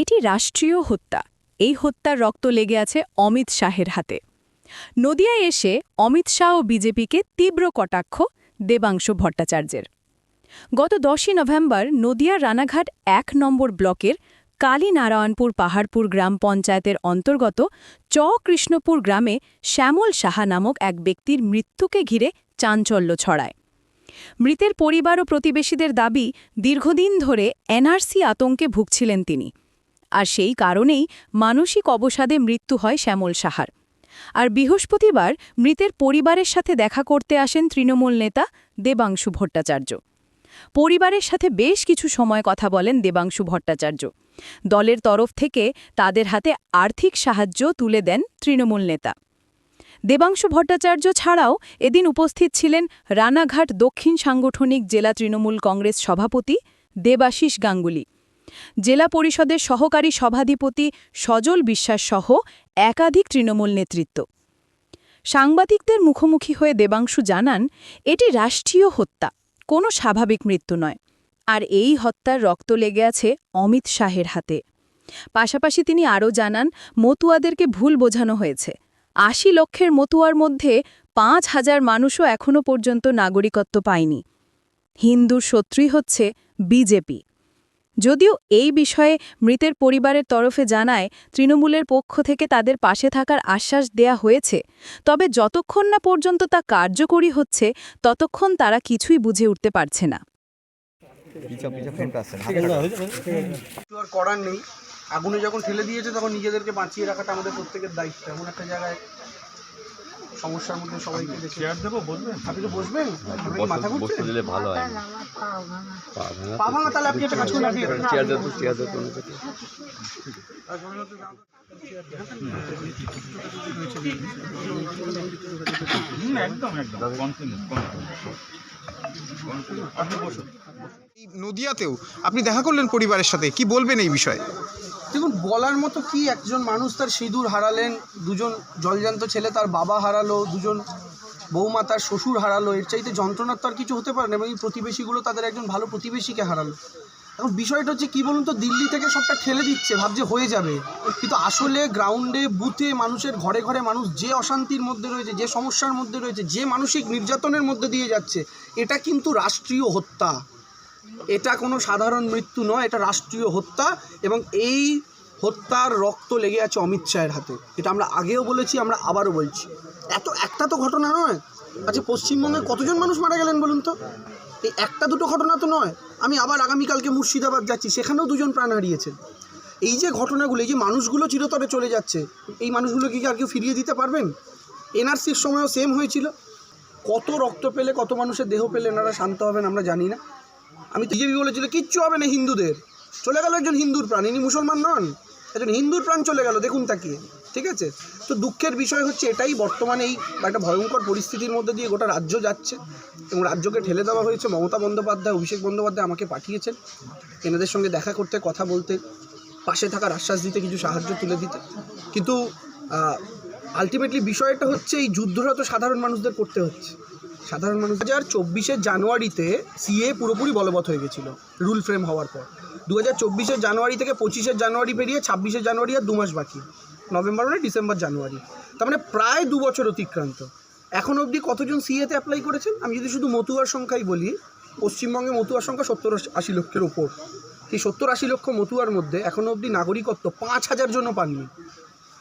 এটি রাষ্ট্রীয় হত্যা। এই হত্যার রক্ত লেগে আছে অমিত শাহের হাতে। নদিয়ায় এসে অমিত শাহ ও বিজেপিকে তীব্র কটাক্ষ দেবাংশু ভট্টাচার্যের। গত দশই নভেম্বর নদিয়ার রানাঘাট এক নম্বর ব্লকের কালীনারায়ণপুর পাহাড়পুর গ্রাম পঞ্চায়েতের অন্তর্গত চ কৃষ্ণপুর গ্রামে শ্যামল সাহা নামক এক ব্যক্তির মৃত্যুকে ঘিরে চাঞ্চল্য ছড়ায়। মৃতের পরিবার ও প্রতিবেশীদের দাবি, দীর্ঘদিন ধরে এনআরসি আতঙ্কে ভুগছিলেন তিনি। আর সেই কারণেই মানসিক অবসাদে মৃত্যু হয় শ্যামল সাহার। আর বৃহস্পতিবার মৃতের পরিবারের সাথে দেখা করতে আসেন তৃণমূল নেতা দেবাংশু ভট্টাচার্য। পরিবারের সাথে বেশ কিছু সময় কথা বলেন দেবাংশু ভট্টাচার্য। দলের তরফ থেকে তাদের হাতে আর্থিক সাহায্য তুলে দেন তৃণমূল নেতা। দেবাংশু ভট্টাচার্য ছাড়াও এদিন উপস্থিত ছিলেন রানাঘাট দক্ষিণ সাংগঠনিক জেলা তৃণমূল কংগ্রেস সভাপতি দেবাশিস গাঙ্গুলি। জেলা পরিষদের সহকারী সভাধিপতি সজল বিশ্বাস সহ একাধিক তৃণমূল নেতৃত্ব। সাংবাদিকদের মুখোমুখি হয়ে দেবাংশু জানান, এটি রাষ্ট্রীয় হত্যা, কোনো স্বাভাবিক মৃত্যু নয়। আর এই হত্যার রক্ত লেগে আছে অমিত শাহের হাতে। পাশাপাশি তিনি আরও জানান, মতুয়াদেরকে ভুল বোঝানো হয়েছে। আশি লক্ষের মতুয়ার মধ্যে পাঁচ হাজার মানুষও এখনও পর্যন্ত নাগরিকত্ব পায়নি। হিন্দুর শত্রুই হচ্ছে বিজেপি। যদিও এই বিষয়ে মৃতের পরিবারের তরফে জানায়, তৃণমূলের পক্ষ থেকে তাদের পাশে থাকার আশ্বাস দেয়া হয়েছে। তবে যতক্ষণ না পর্যন্ত তা কার্যকরী হচ্ছে, ততক্ষণ তারা কিছুই বুঝে উঠতে পারছে না। আগুনে যখন ঠেলে দিয়েছে, তখন নিজেদেরকে বাঁচিয়ে রাখাটা আমাদের প্রত্যেকের দায়িত্ব। এমন একটা জায়গায় সমস্যার মধ্যে সবাইকে দেখে চেয়ার দেবো বসবেন? আপনি তো বসবেন? আপনার মাথা ঘুরছে? বসতে দিলে ভালো হয়। পা ভাঙা তাহলে আপনি একটা কাজ করুন আপনি চেয়ার দেবো চেয়ার দেবো এই নদিয়াতেও আপনি দেখা করলেন পরিবারের সাথে কি বলবেন এই বিষয়ে? দেখুন, বলার মতো কি একজন মানুষ তার সিঁদুর হারালেন, দুজন জলজান্ত ছেলে তার বাবা হারালো, দুজন বৌমা তার শ্বশুর হারালো, এর চাইতে যন্ত্রণার তো আর কিছু হতে পারে না, এবং এই প্রতিবেশীগুলো তাদের একজন ভালো প্রতিবেশীকে হারালো। এখন বিষয়টা হচ্ছে কী বলুন তো, দিল্লি থেকে সবটা ঠেলে দিচ্ছে, ভাবছে হয়ে যাবে। কিন্তু আসলে গ্রাউন্ডে, বুথে মানুষের ঘরে ঘরে মানুষ যে অশান্তির মধ্যে রয়েছে, যে সমস্যার মধ্যে রয়েছে, যে মানসিক নির্যাতনের মধ্যে দিয়ে যাচ্ছে, এটা কিন্তু রাষ্ট্রীয় হত্যা। এটা কোনো সাধারণ মৃত্যু নয়, এটা রাষ্ট্রীয় হত্যা এবং এই হত্যার রক্ত লেগে আছে অমিত শাহের হাতে। এটা আমরা আগেও বলেছি, আমরা আবারও বলছি। এত, একটা তো ঘটনা নয়। আচ্ছা পশ্চিমবঙ্গে কতজন মানুষ মারা গেলেন বলুন তো? এই একটা দুটো ঘটনা তো নয়। আমি আবার আগামীকালকে মুর্শিদাবাদ যাচ্ছি, সেখানেও দুজন প্রাণ হারিয়েছেন। এই যে ঘটনাগুলো, এই যে মানুষগুলো চিরতরে চলে যাচ্ছে, এই মানুষগুলো কি আর কেউ ফিরিয়ে দিতে পারবেন? এনআরসির সময়ও সেম হয়েছিল। কত রক্ত পেলে, কত মানুষের দেহ পেলে, এনারা শান্ত হবেন আমরা জানি না। আমি বিজেপি বলেছিল কিচ্ছু হবে না হিন্দুদের। চলে গেল একজন হিন্দুর প্রাণ, ইনি মুসলমান নন। একজন হিন্দুর প্রাণ চলে গেল, দেখুন তাকিয়ে, ঠিক আছে? তো দুঃখের বিষয় হচ্ছে এটাই বর্তমানে এই একটা ভয়ঙ্কর পরিস্থিতির মধ্যে দিয়ে গোটা রাজ্য যাচ্ছে এবং রাজ্যকে ঠেলে দেওয়া হয়েছে। মমতা বন্দ্যোপাধ্যায়, অভিষেক বন্দ্যোপাধ্যায় আমাকে পাঠিয়েছেন এনাদের সঙ্গে দেখা করতে, কথা বলতে, পাশে থাকার আশ্বাস দিতে, কিছু সাহায্য তুলে দিতে। কিন্তু আলটিমেটলি বিষয়টা হচ্ছে এই যুদ্ধটা তো সাধারণ মানুষদের করতে হচ্ছে। সাধারণ মানুষ। দু হাজার চব্বিশের জানুয়ারিতে সিএ পুরোপুরি বলবৎ হয়ে গেছিল রুল ফ্রেম হওয়ার পর। দু হাজার জানুয়ারি থেকে পঁচিশের জানুয়ারি পেরিয়ে ছাব্বিশে জানুয়ারি আর দু মাস বাকি। নভেম্বর মানে ডিসেম্বর, জানুয়ারি। তার মানে প্রায় দু বছর অতিক্রান্ত। এখন অবধি কতজন সিএতে অ্যাপ্লাই করেছেন? আমি যদি শুধু মতুয়ার সংখ্যাই বলি, পশ্চিমবঙ্গে মতুয়ার সংখ্যা সত্তর আশি লক্ষের ওপর। এই সত্তর, আশি লক্ষ মতুয়ার মধ্যে এখনও অবধি নাগরিকত্ব পাঁচ হাজার জন্য পাননি।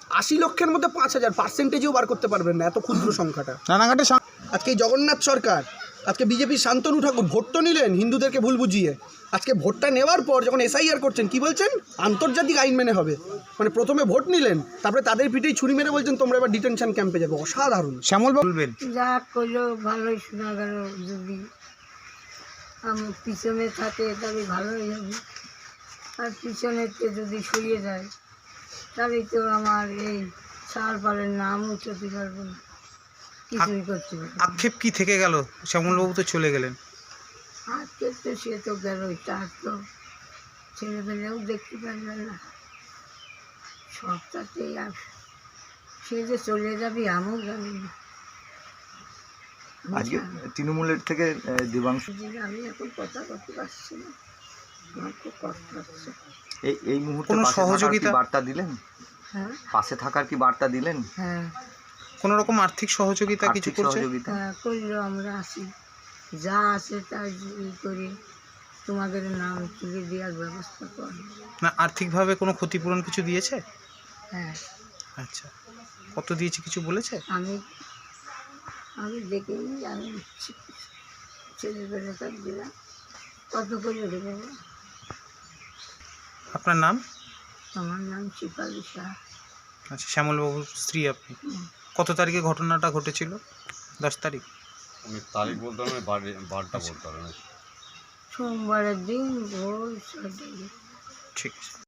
আশি লক্ষের মধ্যে পাঁচ হাজার পার্সেন্টেজও বার করতে পারবেন না, এত ক্ষুদ্র সংখ্যাটা। রানাঘাটে সা- আজকে এই জগন্নাথ সরকার আজকে বিজেপির শান্তনু ঠাকুর ভোট তো নিলেন হিন্দুদেরকে ভুল বুঝিয়ে। আজকে ভোটটা নেওয়ার পর যখন এসআইআর করছেন কি বলছেন? আন্তর্জাতিক আইন মেনে হবে। মানে প্রথমে ভোট নিলেন তারপরে তাদের পিঠেই ছুরি মেরে বলছেন তোমরা এবার ডিটেনশন ক্যাম্পে যাবে। অসাধারণ। শ্যামল বলবেন? যা করল ভালোই শোনা গেল যদি আমার পিছনে থাকে তাহলে ভালোই হবে। আর পিছনেতে যদি সরিয়ে যায় তাহলে তো আমার এই সার পালের নাম উঠতে পারব না। কিছুই করতে আক্ষেপ কি থেকে গেল? শ্যামলবাবু তো চলে গেলেন। আজকে তো সে তো গেল তার তো ছেলেবেলেও দেখতে পারবে না। সবটাতেই আর সে যে চলে যাবে আমিও জানি না। আজকে তৃণমূলের থেকে দেবাংশু আমি এখন কথা করতে পারছি না। আমার খুব কষ্ট হচ্ছে। এই এই মুহূর্তে কোনো পাশে থাকার কি সহযোগিতা? বার্তা দিলেন? হ্যাঁ। পাশে থাকার কি বার্তা দিলেন? হ্যাঁ। কোনো রকম আর্থিক সহযোগিতা কিছু আর্থিক করছে? সহযোগিতা? হ্যাঁ করলেও আমরা আসি যা আছে তাই ই করে। তোমাদের নাম তুলে দেওয়ার ব্যবস্থা কর না আর্থিকভাবে কোনো ক্ষতিপূরণ কিছু দিয়েছে? হ্যাঁ। আচ্ছা। কত দিয়েছে কিছু বলেছে? আমি আমি দেখিনি আমি ছেলেবেলা তার দিলাম। কত করে দেবো? আপনার নাম? আমার নাম শিপালি শাহ। আচ্ছা শ্যামলবাবুর স্ত্রী আপনি? কত তারিখে ঘটনাটা ঘটেছিল? দশ তারিখ? আমি তারিখ বলতে পারব না বারে বারটা বলতে পারব না। সোমবারের দিন ভোর ছটায় ঠিক আছে।